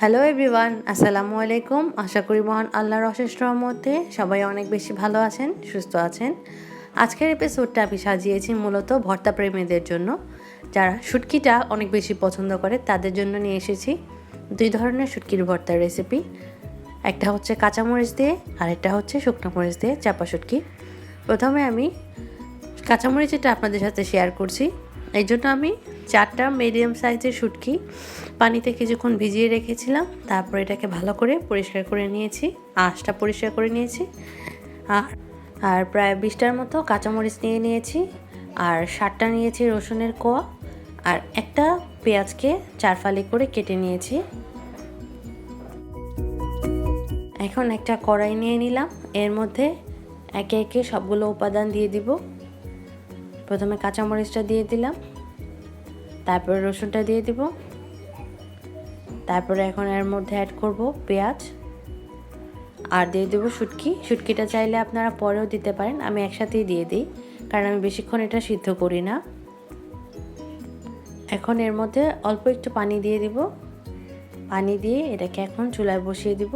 Hello everyone আসসালামু আলাইকুম আশা করি মহান আল্লাহর অশেষ রহমতে সবাই অনেক বেশি ভালো আছেন, সুস্থ আছেন। আজকের এপিসোডটা আমি সাজিয়েছি মূলত ভর্তা প্রেমীদের জন্য। যারা শুটকিটা অনেক বেশি পছন্দ করে, তাদের জন্য নিয়ে এসেছি দুই ধরনের শুটকির ভর্তার রেসিপি একটা হচ্ছে কাঁচামরিচ দিয়ে, আর একটা হচ্ছে শুকনো মরিচ দিয়ে চাপা শুটকি। প্রথমে আমি কাঁচামরিচ কাঁচামরিচটা আপনাদের সাথে শেয়ার করছি। এই জন্য আমি চারটা মিডিয়াম সাইজের শুটকি পানিতে কিছুক্ষণ ভিজিয়ে রেখেছিলাম, তারপর এটাকে ভালো করে পরিষ্কার করে নিয়েছি আঁশটা পরিষ্কার করে নিয়েছি, আর আর প্রায় বিশটার মতো কাঁচামরিচ নিয়ে নিয়েছি, আর ষাটটা নিয়েছি রসুনের কোয়া, আর একটা পেঁয়াজকে চার ফালি করে কেটে নিয়েছি। এখন একটা কড়াই নিয়ে নিলাম, এর মধ্যে একে একে সবগুলো উপাদান দিয়ে দিব। প্রথমে কাঁচামরিচটা দিয়ে দিলাম। তারপরে রসুনটা দিয়ে দিব। তারপরে এখন এর মধ্যে অ্যাড করব পেঁয়াজ। আর দিয়ে দেবো শুটকি। শুটকিটা চাইলে আপনারা পরেও দিতে পারেন, আমি একসাথেই দিয়ে দিই, কারণ আমি বেশিক্ষণ এটা সিদ্ধ করি না। এখন এর মধ্যে অল্প একটু পানি দিয়ে দিব। পানি দিয়ে এটাকে এখন চুলায় বসিয়ে দিব।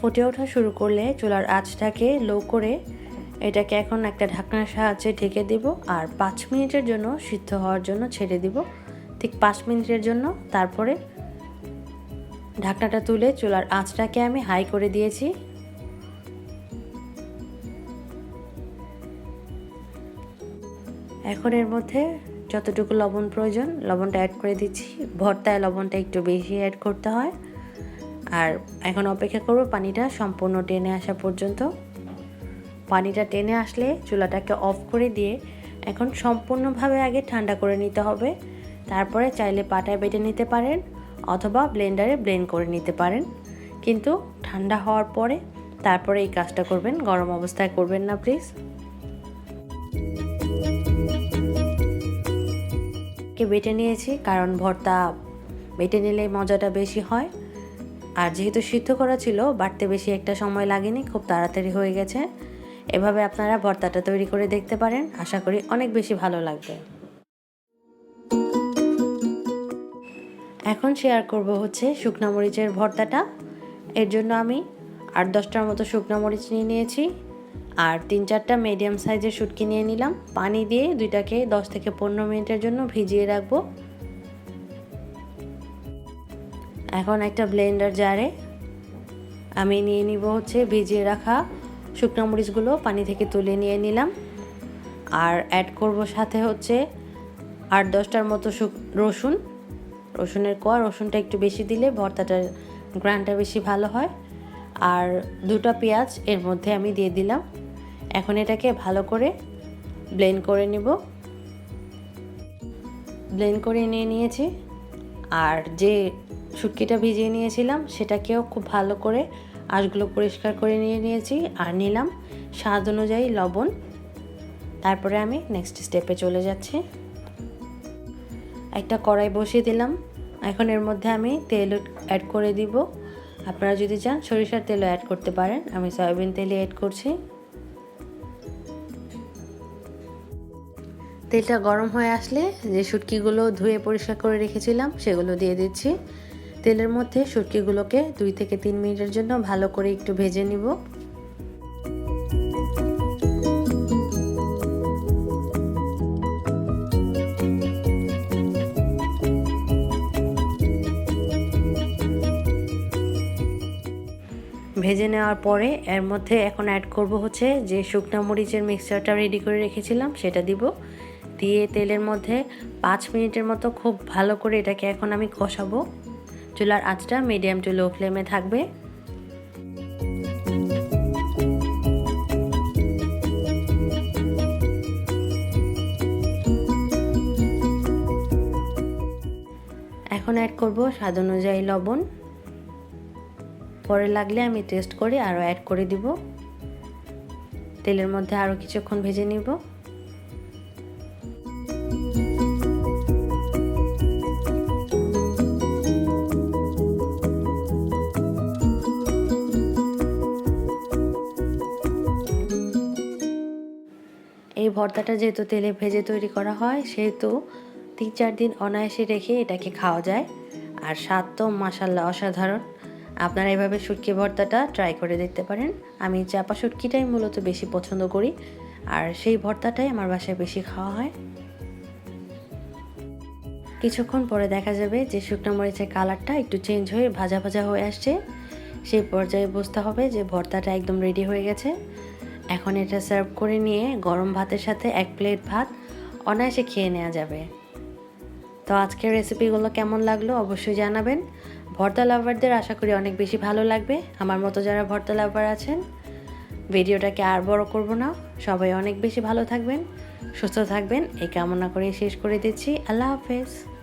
ফুটে ওঠা শুরু করলে চুলার আঁচটাকে লো করে এটাকে এখন একটা ঢাকনার সাহায্যে ঢেকে দিব আর পাঁচ মিনিটের জন্য সিদ্ধ হওয়ার জন্য ছেড়ে দিব। ঠিক পাঁচ মিনিটের জন্য তারপরে ঢাকনাটা তুলে চুলার আঁচটাকে আমি হাই করে দিয়েছি। এখন এর মধ্যে যতটুকু লবণ প্রয়োজন, লবণটা অ্যাড করে দিচ্ছি। ভর্তায় লবণটা একটু বেশি অ্যাড করতে হয়। আর এখন অপেক্ষা করব পানিটা সম্পূর্ণ টেনে আসা পর্যন্ত। পানিটা টেনে আসলে চুলাটাকে অফ করে দিয়ে এখন সম্পূর্ণভাবে আগে ঠান্ডা করে নিতে হবে। তারপরে চাইলে পাটায় বেটে নিতে পারেন অথবা ব্লেন্ডারে ব্লেন্ড করে নিতে পারেন। কিন্তু ঠান্ডা হওয়ার পরে তারপরে এই কাজটা করবেন, গরম অবস্থায় করবেন না, প্লিজ। কে বেটে নিয়েছি, কারণ ভর্তা বেটে নিলে মজাটা বেশি হয়। আর যেহেতু সিদ্ধ করা ছিল, বাড়তে বেশি একটা সময় লাগেনি, খুব তাড়াতাড়ি হয়ে গেছে। এভাবে আপনারা ভর্তাটা তৈরি করে দেখতে পারেন। আশা করি অনেক বেশি ভালো লাগবে। এখন শেয়ার করব হচ্ছে শুকনা মরিচের ভর্তাটা। এর জন্য আমি আট দশটার মতো শুকনা মরিচ নিয়ে নিয়েছি। আর তিন চারটা মিডিয়াম সাইজের শুটকি নিয়ে নিলাম। পানি দিয়ে দুইটাকে দশ থেকে পনেরো মিনিটের জন্য ভিজিয়ে রাখব। এখন একটা ব্লেন্ডার জারে আমি নিয়ে নিব হচ্ছে ভিজিয়ে রাখা শুকনো মরিচগুলো পানি থেকে তুলে নিয়ে নিলাম। আর অ্যাড করব সাথে হচ্ছে আট দশটার মতো রসুন। রসুনের কোয়া, রসুনটা একটু বেশি দিলে ভর্তাটার গ্রানটা বেশি ভালো হয়। আর দুটো পেঁয়াজ এর মধ্যে আমি দিয়ে দিলাম। এখন এটাকে ভালো করে ব্লেন্ড করে নিব। ব্লেন্ড করে নিয়ে নিয়েছি। আর যে শুটকিটা ভিজিয়ে নিয়েছিলাম, সেটাকেও খুব ভালো করে আঁশগুলো পরিষ্কার করে নিয়ে নিয়েছি আর নিলাম স্বাদ অনুযায়ী লবণ। তারপরে আমি নেক্সট স্টেপে চলে যাচ্ছি। একটা কড়াই বসিয়ে দিলাম। এখন এর মধ্যে আমি তেল অ্যাড করে দিব। আপনারা যদি চান সরিষার তেলও অ্যাড করতে পারেন। আমি সয়াবিন তেলে অ্যাড করছি। তেলটা গরম হয়ে আসলে যে শুটকিগুলো ধুয়ে পরিষ্কার করে রেখেছিলাম সেগুলো দিয়ে দিচ্ছি। তেলের মধ্যে শুটকিগুলোকে দুই থেকে তিন মিনিটের জন্য ভালো করে একটু ভেজে নিব। ভেজে নেওয়ার পরে এর মধ্যে এখন অ্যাড করব হচ্ছে যে শুকনো মরিচের মিক্সচারটা রেডি করে রেখেছিলাম, সেটা দিব। দিয়ে তেলের মধ্যে পাঁচ মিনিটের মতো খুব ভালো করে এটাকে এখন আমি কষাবো। চুলার আঁচটা মিডিয়াম টু লো ফ্লেমে থাকবে। এখন অ্যাড করব স্বাদ অনুযায়ী লবণ। পরে লাগলে আমি টেস্ট করে আরও অ্যাড করে দিব। তেলের মধ্যে আরও কিছুক্ষণ ভেজে নিব। এই ভর্তাটা যেহেতু তেলে ভেজে তৈরি করা হয়, সেহেতু তিন চার দিন অনায়াসে রেখে এটাকে খাওয়া যায়। আর স্বাদ তো মাসাল্লাহ অসাধারণ। আপনারা এভাবে শুটকি ভর্তাটা ট্রাই করে দেখতে পারেন। আমি চাপা শুটকিটাই মূলত বেশি পছন্দ করি। আর সেই ভর্তাটাই আমার বাসায় বেশি খাওয়া হয়। কিছুক্ষণ পরে দেখা যাবে যে শুকনো মরিচের কালারটা একটু চেঞ্জ হয়ে ভাজা ভাজা হয়ে আসছে। সেই পর্যায়ে বুঝতে হবে যে ভর্তাটা একদম রেডি হয়ে গেছে। এখন এটা সার্ভ করে নিয়ে গরম ভাতের সাথে এক প্লেট ভাত অনায়াসে খেয়ে নেওয়া যাবে। তো আজকের রেসিপিগুলো কেমন লাগল অবশ্যই জানাবেন। ভর্তা লাভারদের আশা করি অনেক বেশি ভালো লাগবে। আমার মতো যারা ভর্তা লাভার আছেন, ভিডিওটাকে আর বড় করব না। সবাই অনেক বেশি ভালো থাকবেন, সুস্থ থাকবেন। এই কামনা করে শেষ করে দিচ্ছি। আল্লাহ হাফেজ।